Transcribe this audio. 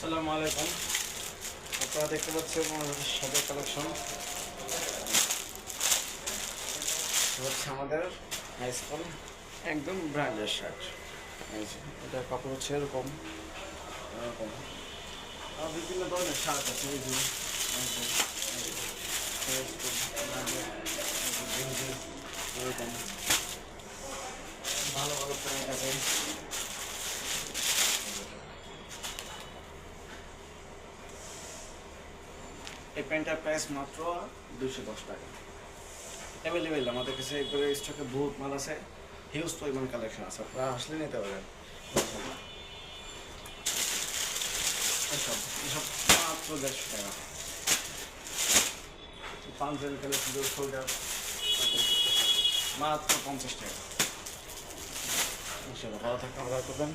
আসসালামু আলাইকুম আপনারা দেখতে পাচ্ছেন আমাদের শার্টের কালেকশন হচ্ছে আমাদের হাই স্কুল একদম ব্র্যান্ডের শার্ট এটা কাপড় হচ্ছে এরকম এরকম বিভিন্ন ধরনের শার্ট আছে এই যে ভালো ভালো প্যান্ট আছে এই প্যান্টটার প্রাইস মাত্র দুশো দশ টাকা। অ্যাভেলেবেল আমাদের কাছে এগুলো স্টকে বহুত মাল আছে হিউজ পরিমাণ কালেকশন আছে, আপনারা আসলে নিতে পারেন। এসব এসব মাত্র টাকা। মাত্র পঞ্চাশ টাকা। ভালো থাকতে আমরা করবেন